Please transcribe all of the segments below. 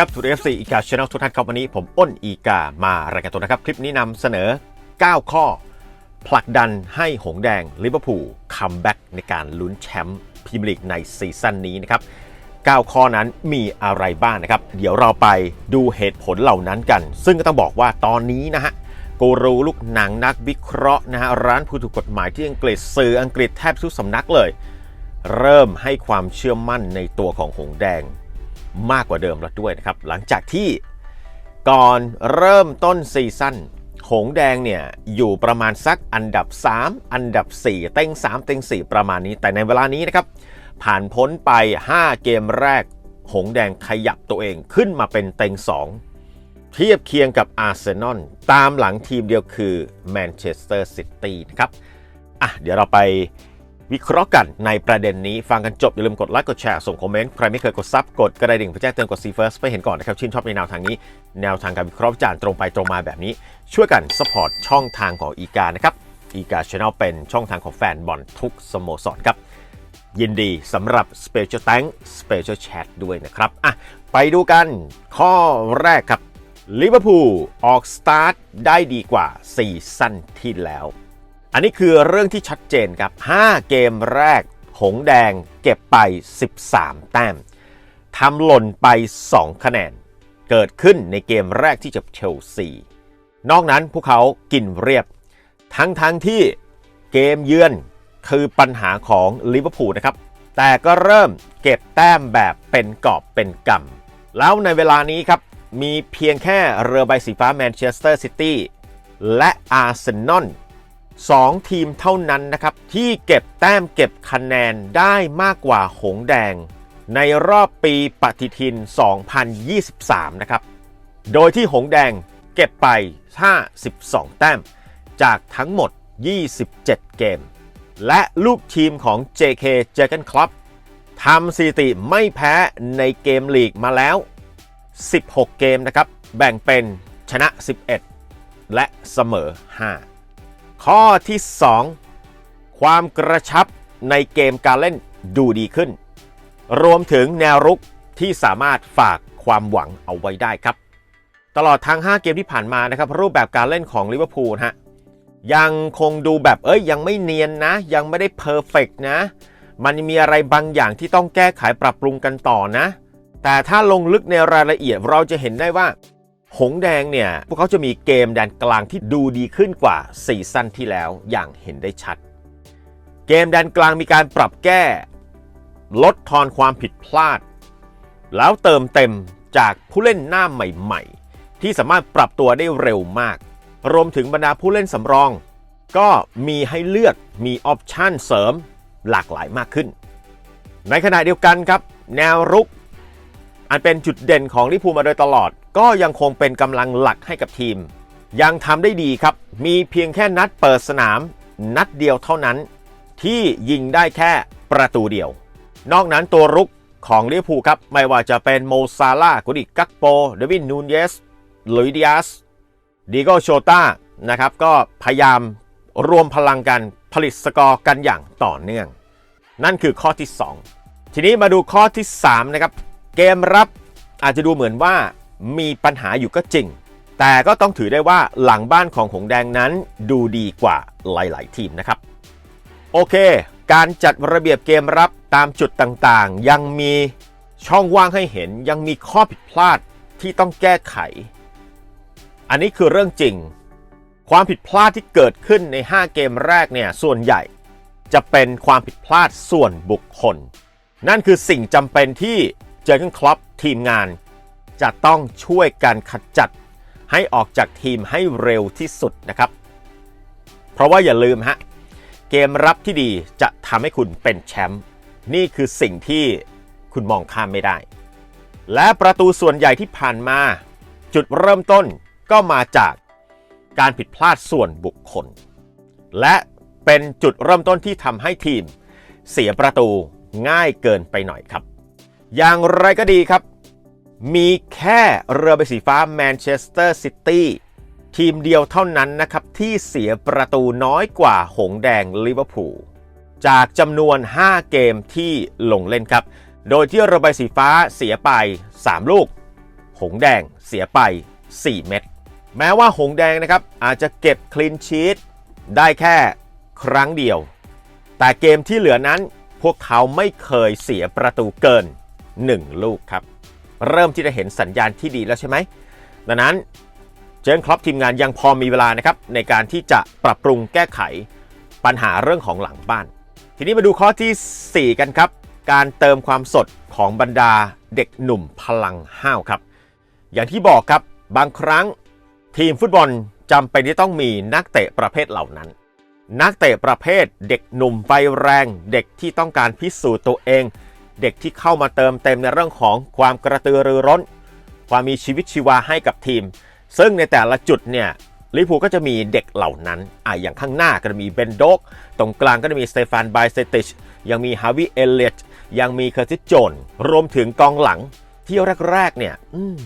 ครับทูเอฟซีอีกาช n แนลทุกท่านครับวันนี้ผมอ้นอีกามารายการตัวนะครับ คลิปนี้นำเสนอ 9 ข้อ ผลักดันให้หงแดงลิเวอร์พูลคัมแบ็กในการลุ้นแชมป์พรีเมียร์ลีกในซีซั่นนี้นะครับ 9 ข้อนั้นมีอะไรบ้างนะครับ เดี๋ยวเราไปดูเหตุผลเหล่านั้นกัน ซึ่งก็ต้องบอกว่าตอนนี้นะฮะกูรูลูกหนังนักวิเคราะห์นะฮะร้านผู้ถูกกฎหมายที่อังกฤษสื่ออังกฤษแทบทุกสำนักเลย เริ่มให้ความเชื่อมั่นในตัวของหงแดง มากกว่าเดิมแล้วด้วยนะครับ หลังจากที่ก่อนเริ่มต้นซีซั่นหงแดงเนี่ยอยู่ประมาณสักอันดับ 3 อันดับ 4 เต็ง 3 เต็ง 4 ประมาณนี้ แต่ในเวลานี้นะครับ ผ่านพ้นไป 5 เกมแรก หงแดงขยับตัวเองขึ้นมาเป็นเต็ง 2 เทียบเคียงกับอาร์เซนอลตามหลังทีมเดียวคือแมนเชสเตอร์ซิตี้นะครับ อะเดี๋ยวเราไป วิเคราะห์กันในประเด็นนี้ฟังกันจบอย่าลืมกดไลค์กดแชร์ส่งคอมเมนต์ใครไม่เคยกดซับกดกระดิ่งเพื่อแจ้งเตือนกดซีเฟิร์สไปเห็นก่อนนะครับชื่นชอบในแนวทางนี้ แนวทางการวิเคราะห์จารณ์ตรงไปตรงมาแบบนี้ ช่วยกันสปอร์ตช่องทางของอีกานะครับอีกาช n แนลเป็นช่องทางของแฟนบอลทุกสโมสรครับยินดีสำหรับ Special Thank Special Chat ด้วยนะครับอะไปดูกันข้อแรกครับลิเวอร์พูลออกสตาร์ทได้ดีกว่าซีซั่นที่แล้ว อันนี้คือเรื่องที่ชัดเจนครับ 5 เกมแรก หงแดงเก็บไป 13 แต้มทำหล่นไป 2 คะแนน เกิดขึ้นในเกมแรกที่จะเชลซีนอกนั้นพวกเขากินเรียบ ทั้งทั้งที่เกมเยือนคือปัญหาของลิเวอร์พูลนะครับ แต่ก็เริ่มเก็บแต้มแบบเป็นกอบเป็นกำแล้วในเวลานี้ครับ มีเพียงแค่เรือใบสีฟ้าแมนเชสเตอร์ซิตี้และอาร์เซนอล 2 ทีมเท่านั้นนะครับ ที่เก็บแต้มเก็บคะแนนได้มากกว่าหงแดง ในรอบปีปฏิทิน 2023 นะครับ โดยที่หงแดงเก็บไป 52 แต้ม จากทั้งหมด 27 เกม และลูกทีมของ JK j a g g e n Club ทำสถิติไม่แพ้ในเกมลีกมาแล้ว 16 เกมนะครับ แบ่งเป็นชนะ 11 และเสมอ 5 ข้อที่ 2 ความกระชับในเกมการเล่นดูดีขึ้น รวมถึงแนวรุกที่สามารถฝากความหวังเอาไว้ได้ครับ ตลอดทั้ง 5 เกมที่ผ่านมานะครับ รูปแบบการเล่นของลิเวอร์พูลฮะยังคงดูแบบเอ้ยยังไม่เนียนนะ ยังไม่ได้เพอร์เฟกนะ มันมีอะไรบางอย่างที่ต้องแก้ไขปรับปรุงกันต่อนะ แต่ถ้าลงลึกในรายละเอียดเราจะเห็นได้ว่า หงแดงเนี่ย พวกเขาจะมีเกมแดนกลางที่ดูดีขึ้นกว่าซีซั่นที่แล้วอย่างเห็นได้ชัด เกมแดนกลางมีการปรับแก้ ลดทอนความผิดพลาด แล้วเติมเต็มจากผู้เล่นหน้าใหม่ๆ ที่สามารถปรับตัวได้เร็วมาก รวมถึงบรรดาผู้เล่นสำรอง ก็มีให้เลือกมีออปชั่นเสริมหลากหลายมากขึ้น ในขณะเดียวกันครับ แนวรุก อันเป็นจุดเด่นของลิพูมาโดยตลอด ก็ยังคงเป็นกำลังหลักให้กับทีม ยังทำได้ดีครับ มีเพียงแค่นัดเปิดสนาม นัดเดียวเท่านั้น ที่ยิงได้แค่ประตูเดียว นอกนั้นตัวรุกของลิพูครับ ไม่ว่าจะเป็นโมซาลากุดิกักโป เดวินนูนเยสลุยดิอาสดิโกโชตานะครับ ก็พยายามรวมพลังกันผลิตสกอร์กันอย่างต่อเนื่อง นั่นคือข้อที่ 2 ทีนี้มาดูข้อที่3นะครับ เกมรับอาจจะดูเหมือนว่ามีปัญหาอยู่ก็จริง แต่ก็ต้องถือได้ว่าหลังบ้านของหงแดงนั้นดูดีกว่าหลาย ๆ ทีมนะครับ โอเค การจัดระเบียบเกมรับตามจุดต่างๆ ยังมีช่องว่างให้เห็นยังมีข้อผิดพลาดที่ต้องแก้ไข อันนี้คือเรื่องจริง ความผิดพลาดที่เกิดขึ้นใน 5 เกมแรกเนี่ยส่วนใหญ่จะเป็นความผิดพลาดส่วนบุคคล นั่นคือสิ่งจำเป็นที่ เจอร์เกนคล็อปทีมงาน จะต้องช่วยกันขจัดให้ออกจากทีมให้เร็วที่สุดนะครับ เพราะว่าอย่าลืมฮะ เกมรับที่ดีจะทำให้คุณเป็นแชมป์นี่คือสิ่งที่คุณมองข้ามไม่ได้ และประตูส่วนใหญ่ที่ผ่านมา จุดเริ่มต้นก็มาจากการผิดพลาดส่วนบุคคล และเป็นจุดเริ่มต้นที่ทำให้ทีม เสียประตูง่ายเกินไปหน่อยครับ อย่างไรก็ดีครับ มีแค่เรือใบสีฟ้าแมนเชสเตอร์ซิตี้ทีมเดียวเท่านั้นนะครับ ที่เสียประตูน้อยกว่าหงแดงลิเวอร์พูลจากจำนวน 5 เกมที่ลงเล่นครับ โดยที่เรือใบสีฟ้าเสียไป 3 ลูก หงแดงเสียไป 4 เม็ดแม้ว่าหงแดงนะครับ อาจจะเก็บคลีนชีตได้แค่ครั้งเดียว แต่เกมที่เหลือนั้นพวกเขาไม่เคยเสียประตูเกิน 1 ลูกครับ เริ่มที่จะเห็นสัญญาณที่ดีแล้วใช่ไหม ดังนั้นเจนครอปทีมงานยังพอมีเวลานะครับในการที่จะปรับปรุงแก้ไขปัญหาเรื่องของหลังบ้าน ทีนี้มาดูข้อที่ 4 กันครับ การเติมความสดของบรรดาเด็กหนุ่มพลังห้าวครับ อย่างที่บอกครับบางครั้งทีมฟุตบอลจำเป็นที่ต้องมีนักเตะประเภทเหล่านั้น นักเตะประเภทเด็กหนุ่มไฟแรง เด็กที่ต้องการพิสูจน์ตัวเอง เด็กที่เข้ามาเติมเต็มในเรื่องของความกระตือรือร้น ความมีชีวิตชีวาให้กับทีม ซึ่งในแต่ละจุดเนี่ยลิพูก็จะมีเด็กเหล่านั้นอะอย่างข้างหน้าก็จะมีเบนโดก ตรงกลางก็จะมีสเตฟานไบเซติช ยังมีฮาวิเอเลตยังมีเคอร์ติสโจน รวมถึงกองหลังที่แรกๆเนี่ย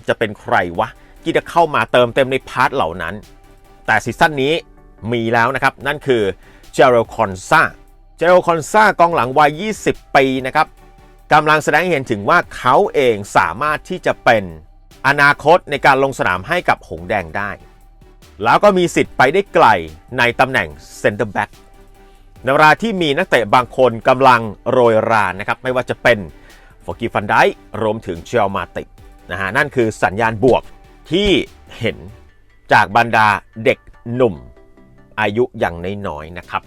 จะเป็นใครวะ ที่จะเข้ามาเติมเต็มในพาร์ทเหล่านั้น แต่ซีซั่นนี้มีแล้วนะครับ นั่นคือเจเรคอนซาเจเรคอนซากองหลังวัย 20 ปีนะครับ กำลังแสดงให้เห็นถึงว่าเขาเองสามารถที่จะเป็นอนาคตในการลงสนามให้กับหงแดงได้ แล้วก็มีสิทธิ์ไปได้ไกลในตำแหน่งเซนเตอร์แบ็กในเวลาที่มีนักเตะบางคนกำลังโรยรานะครับ ไม่ว่าจะเป็นฟอร์กิฟันไดรวมถึงเชลมาติกนะฮะนั่นคือสัญญาณบวกที่เห็นจากบรรดาเด็กหนุ่มอายุอย่างน้อยๆนะครับ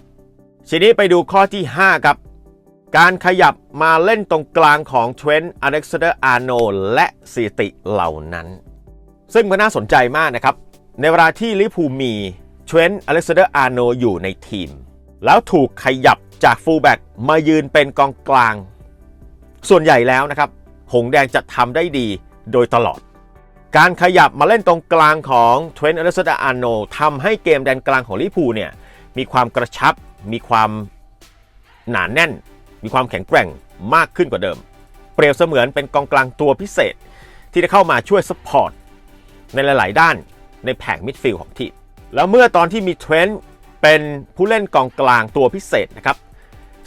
ทีนี้ไปดูข้อที่ 5 ครับ การขยับมาเล่นตรงกลางของเทรนต์อเล็กซานเดอร์อาร์โนและซีติเหล่านั้น ซึ่งมันน่าสนใจมากนะครับ ในเวลาที่ลิพูมีเทรนต์อเล็กซานเดอร์อาร์โนอยู่ในทีม แล้วถูกขยับจากฟูลแบ็กมายืนเป็นกองกลาง ส่วนใหญ่แล้วนะครับ หงแดงจะทำได้ดีโดยตลอด การขยับมาเล่นตรงกลางของเทรนต์อเล็กซานเดอร์อาร์โนทำให้เกมแดนกลางของลิพูเนี่ยมีความกระชับ มีความหนาแน่น มีความแข็งแกร่งมากขึ้นกว่าเดิม เปรียบเสมือนเป็นกองกลางตัวพิเศษ ที่ได้เข้ามาช่วยสปอร์ตในหลาย ๆ ด้านในแผงมิดฟิลด์ของทีม แล้วเมื่อตอนที่มีเทรนต์เป็นผู้เล่นกองกลางตัวพิเศษนะครับ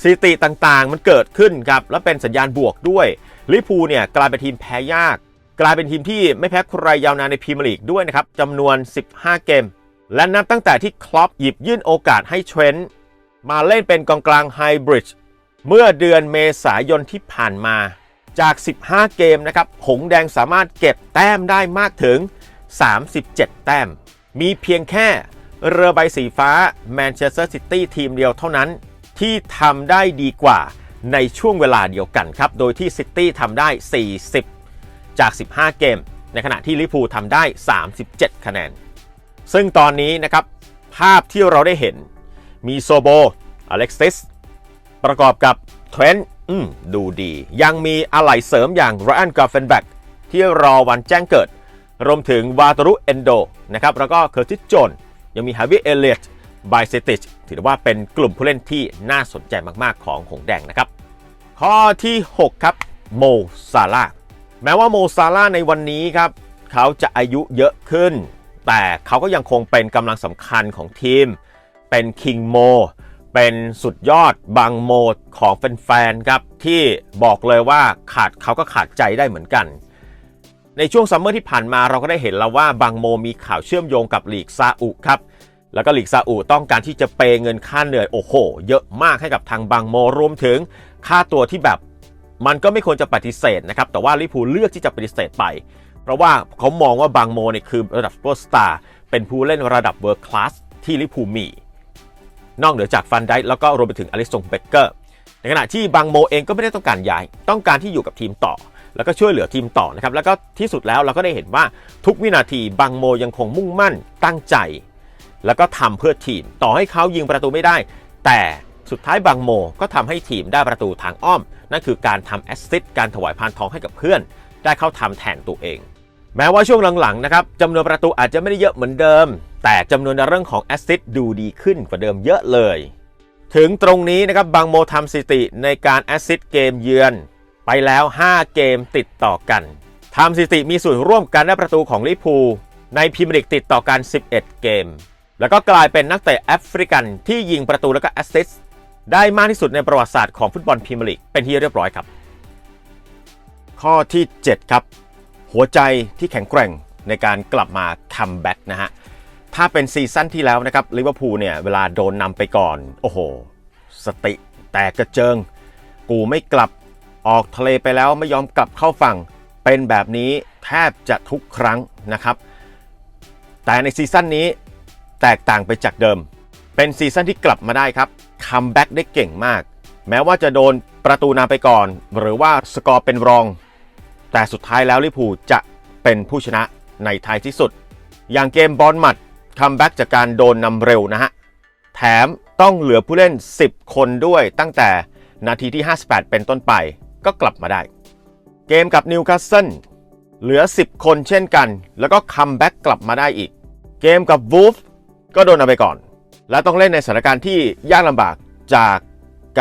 สถิติต่างๆ มันเกิดขึ้นครับ และเป็นสัญญาณบวกด้วยลิพูเนี่ยกลายเป็นทีมแพ้ยาก กลายเป็นทีมที่ไม่แพ้ใครยาวนานในพรีเมียร์ลีกด้วยนะครับจำนวน 15 เกม และนับตั้งแต่ที่คลอปหยิบยื่นโอกาสให้เทรนต์มาเล่นเป็นกองกลางไฮบริด เมื่อเดือนเมษายนที่ผ่านมาจาก 15 เกมนะครับ หงแดงสามารถเก็บแต้มได้มากถึง 37 แต้ม มีเพียงแค่เรือใบสีฟ้าแมนเชสเตอร์ซิตี้ทีมเดียวเท่านั้น ที่ทำได้ดีกว่าในช่วงเวลาเดียวกันครับ โดยที่ซิตี้ทำได้ 40 จาก 15 เกม ในขณะที่ลิพูทำได้ 37 คะแนน ซึ่งตอนนี้นะครับ ภาพที่เราได้เห็นมีโซโบอเล็กซิส ประกอบกับเทรนต์ดูดี ยังมีอะไหล่เสริมอย่างไรอันกาเฟนแบ็กที่รอวันแจ้งเกิด รวมถึงวาตรุเอนโดนะครับแล้วก็เคอร์ติสโจนยังมีฮาวิเอเลียตไบเซติชถือว่าเป็นกลุ่มผู้เล่นที่น่าสนใจมากๆของหงแดงนะครับ ข้อที่ 6 ครับโมซาลาแม้ว่าโมซาลาในวันนี้ครับเขาจะอายุเยอะขึ้น แต่เขาก็ยังคงเป็นกำลังสำคัญของทีม เป็นคิงโม เป็นสุดยอดบางโมดของแฟนๆครับที่บอกเลยว่าขาดเขาก็ขาดใจได้เหมือนกัน ในช่วงซัมเมอร์ที่ผ่านมาเราก็ได้เห็นแล้วว่าบางโมมีข่าวเชื่อมโยงกับลีกซาอุครับแล้วก็ลีกซาอุต้องการที่จะเปย์เงินค่าเหนื่อยโอ้โห เยอะมากให้กับทางบางโมรวมถึงค่าตัวที่แบบมันก็ไม่ควรจะปฏิเสธนะครับ แต่ว่าลิพูเลือกที่จะปฏิเสธไป เพราะว่าเขามองว่าบางโมเนี่ยคือระดับซูเปรสตาร์เป็นผู้เล่นระดับเวิร์คคลาสที่ลิพูมี นอกเหนือจากฟันไดแล้วก็รวมไปถึงอลิสงเบเกอร์ในขณะที่บางโมเองก็ไม่ได้ต้องการย้าย ต้องการที่อยู่กับทีมต่อ แล้วก็ช่วยเหลือทีมต่อนะครับ แล้วก็ที่สุดแล้วเราก็ได้เห็นว่าทุกวินาทีบางโมยังคงมุ่งมั่น ตั้งใจ แล้วก็ทำเพื่อทีม ต่อให้เขายิงประตูไม่ได้ แต่สุดท้ายบางโมก็ทำให้ทีมได้ประตูทางอ้อม นั่นคือการทำแอสซิสต์การถวายพานทองให้กับเพื่อน ได้เข้าทำแทนตัวเอง แม้ว่าช่วงหลังๆนะครับจำนวนประตูอาจจะไม่ได้เยอะเหมือนเดิม แต่จำนวนในเรื่องของแอสซิสดูดีขึ้นกว่าเดิมเยอะเลย ถึงตรงนี้นะครับบางโมทำสถิติในการแอสซิสเกมเยือน ไปแล้ว 5 เกมติดต่อกันทำสถิติมีส่วนร่วมการได้ประตูของลิพูในพรีเมียร์ลีกติดต่อกัน 11 เกม แล้วก็กลายเป็นนักเตะแอฟริกันที่ยิงประตูแล้วก็แอสซิสได้มากที่สุดในประวัติศาสตร์ของฟุตบอลพรีเมียร์ลีกเป็นที่เรียบร้อยครับ ข้อที่ 7 ครับ หัวใจที่แข็งแกร่งในการกลับมาคัมแบ็กนะฮะ ถ้าเป็นซีซั่นที่แล้วนะครับลิเวอร์พูลเนี่ยเวลาโดนนำไปก่อน โอ้โห สติแตกกระเจิง กูไม่กลับออกทะเลไปแล้วไม่ยอมกลับเข้าฝั่ง เป็นแบบนี้แทบจะทุกครั้งนะครับ แต่ในซีซั่นนี้แตกต่างไปจากเดิม เป็นซีซั่นที่กลับมาได้ครับคัมแบ็กได้เก่งมาก แม้ว่าจะโดนประตูนำไปก่อน หรือว่าสกอร์เป็นรอง แต่สุดท้ายแล้วลิเวอร์พูลจะเป็นผู้ชนะในท้ายที่สุด อย่างเกมบอลหมัด คัมแบ็กจากการโดนนำเร็วนะฮะ แถมต้องเหลือผู้เล่น 10 คนด้วยตั้งแต่นาทีที่ 58 เป็นต้นไปก็กลับมาได้ เกมกับนิวคาสเซิลเหลือ 10 คนเช่นกัน แล้วก็คัมแบ็กกลับมาได้อีก เกมกับวูฟก็โดนเอาไปก่อน และต้องเล่นในสถานการณ์ที่ยากลำบากจาก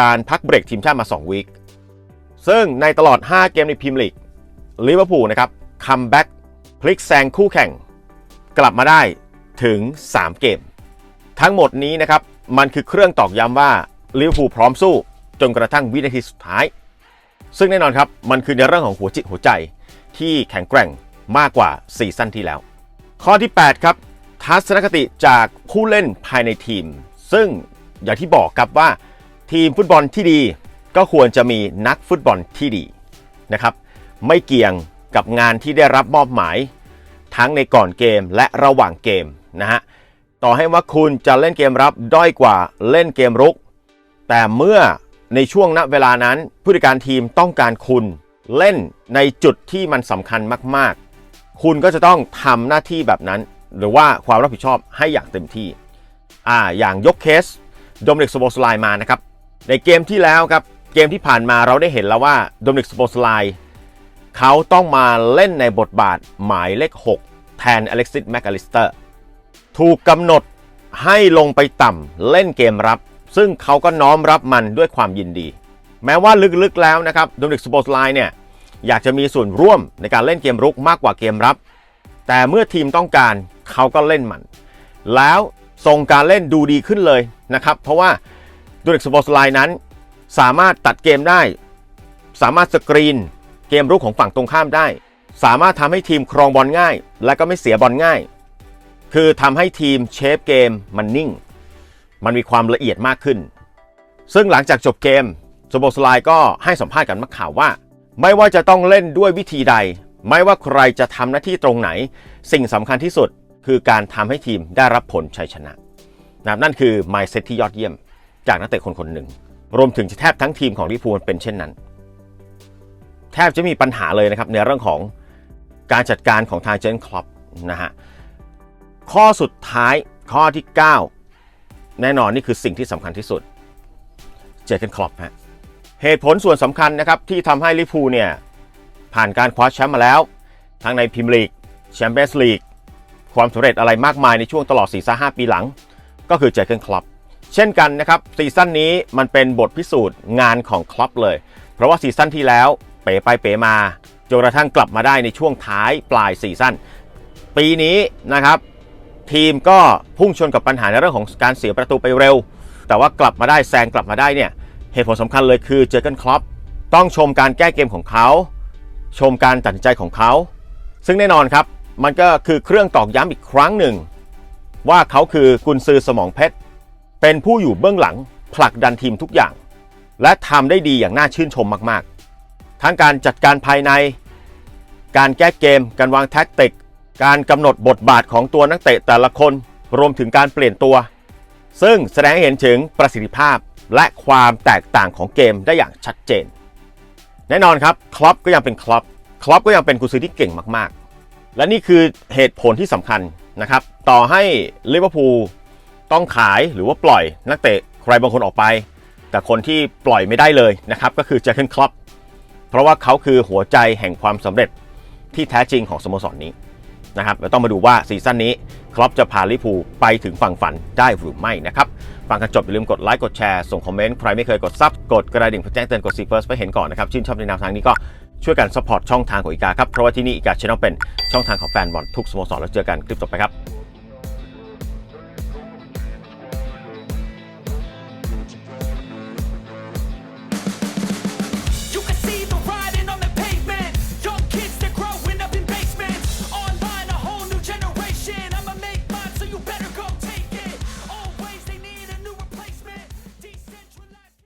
การพักเบรกทีมชาติมา 2 วีคซึ่งในตลอด 5 เกมในพรีเมียร์ลีกลิเวอร์พูลนะครับคัมแบ็กพลิกแซงคู่แข่ง กลับมาได้ ถึง 3 เกม ทั้งหมดนี้นะครับ มันคือเครื่องตอกย้ำว่าลิเวอร์พูลพร้อมสู้ จนกระทั่งวินาทีสุดท้าย ซึ่งแน่นอนครับ มันคือในเรื่องของหัวจิตหัวใจที่แข็งแกร่งมากกว่าซีซั่นที่แล้ว ข้อที่ 8 ครับ ทัศนคติจากผู้เล่นภายในทีม ซึ่งอย่างที่บอกครับว่าทีมฟุตบอลที่ดีก็ควรจะมีนักฟุตบอลที่ดีนะครับ ไม่เกี่ยงกับงานที่ได้รับมอบหมาย ทั้งในก่อนเกมและระหว่างเกม นะฮะต่อให้ว่าคุณจะเล่นเกมรับด้อยกว่าเล่นเกมรุก แต่เมื่อในช่วงณเวลานั้นผู้จัดการทีมต้องการคุณเล่นในจุดที่มันสำคัญมากๆ คุณก็จะต้องทำหน้าที่แบบนั้น หรือว่าความรับผิดชอบให้อย่างเต็มที่อ่าอย่างยกเคสโดมินิกสโบสไลมานะครับในเกมที่แล้วครับเกมที่ผ่านมาเราได้เห็นแล้วว่าโดมินิกสโบสไลเขาต้องมาเล่นในบทบาทหมายเลข 6 แทนอเล็กซิสแมคอลิสเตอร์ ถูกกำหนดให้ลงไปต่ำเล่นเกมรับ ซึ่งเขาก็น้อมรับมันด้วยความยินดี แม้ว่าลึกๆแล้วนะครับโดมินิกสโบสไลน์เนี่ยอยากจะมีส่วนร่วมในการเล่นเกมรุกมากกว่าเกมรับ แต่เมื่อทีมต้องการเขาก็เล่นมัน แล้วทรงการเล่นดูดีขึ้นเลยนะครับ เพราะว่าโดมินิกสโบสไลนั้น สามารถตัดเกมได้ สามารถสกรีนเกมรุกของฝั่งตรงข้ามได้ สามารถทำให้ทีมครองบอลง่าย และก็ไม่เสียบอลง่าย คือทำให้ทีมเชฟเกมมันนิ่ง มันมีความละเอียดมากขึ้น ซึ่งหลังจากจบเกมสโบสไลก็ให้สัมภาษณ์กับนักข่าวว่า ไม่ว่าจะต้องเล่นด้วยวิธีใด ไม่ว่าใครจะทำหน้าที่ตรงไหน สิ่งสำคัญที่สุดคือการทำให้ทีมได้รับผลชัยชนะนะนั่นคือ mindset ที่ยอดเยี่ยม จากนักเตะคนคนหนึ่ง รวมถึงแทบทั้งทีมของลิเวอร์พูลเป็นเช่นนั้น แทบจะมีปัญหาเลยนะครับในเรื่องของการจัดการของทางเจนคลอปนะฮะ ข้อสุดท้ายข้อที่ 9 แน่นอนนี่คือสิ่งที่สำคัญที่สุด เจอกันคลอปฮะเหตุผลส่วนสำคัญนะครับที่ทำให้ลิเวอร์พูเนี่ยผ่านการคว้าแชมป์มาแล้ว ทั้งในพรีเมียร์ลีกแชมเปี้ยนส์ลีกความสำเร็จอะไรมากมายในช่วงตลอด 4-5 ปีหลัง ก็คือเจอกันคลอปเช่นกันนะครับซีซั่นนี้มันเป็นบทพิสูจน์งานของคลอปเลย เพราะว่าซีซั่นที่แล้วเป๋ไปเป๋มาจนกระทั่งกลับมาได้ในช่วงท้ายปลายซีซั่นปีนี้นะครับ ทีมก็พุ่งชนกับปัญหาในเรื่องของการเสียประตูไปเร็ว แต่ว่ากลับมาได้แซงกลับมาได้เนี่ยเหตุผลสำคัญเลยคือเจอกันครอปต้องชมการแก้เกมของเขา ชมการตัดสินใจของเขา ซึ่งแน่นอนครับ มันก็คือเครื่องตอกย้ำอีกครั้งหนึ่ง ว่าเขาคือกุนซือสมองเพชร เป็นผู้อยู่เบื้องหลังผลักดันทีมทุกอย่าง และทำได้ดีอย่างน่าชื่นชมมากๆ ทั้งการจัดการภายใน การแก้เกม การวางแท็กติก การกำหนดบทบาทของตัวนักเตะแต่ละคนรวมถึงการเปลี่ยนตัว ซึ่งแสดงให้เห็นถึงประสิทธิภาพและความแตกต่างของเกมได้อย่างชัดเจน แน่นอนครับคลับก็ยังเป็นคลับคลับก็ยังเป็นกุซือที่เก่งมากๆ และนี่คือเหตุผลที่สำคัญนะครับ ต่อให้ลิเวอร์พูลต้องขายหรือว่าปล่อยนักเตะใครบางคนออกไป แต่คนที่ปล่อยไม่ได้เลยนะครับ ก็คือเจคเคนคลับเพราะว่าเขาคือหัวใจแห่งความสำเร็จที่แท้จริงของสโมสรนนี้ นะครับเราต้องมาดูว่าซีซั่นนี้ครอปจะพาลิพูไปถึงฝั่งฝันได้หรือไม่นะครับฟังกันจบอย่าลืมกดไลค์กดแชร์ส่งคอมเมนต์ใครไม่เคยกดซับกดกระดิ่งเพื่อแจ้งเตือนกดซีเฟิร์สไปเห็นก่อนนะครับชื่นชอบในแนวทางนี้ก็ช่วยกันสปอร์ตช่องทางของอีกาครับเพราะว่าที่นี่อีกาชแนลเป็นช่องทางของแฟนบอลทุกสโมสรแล้วเจอกันคลิปต่อไปครับ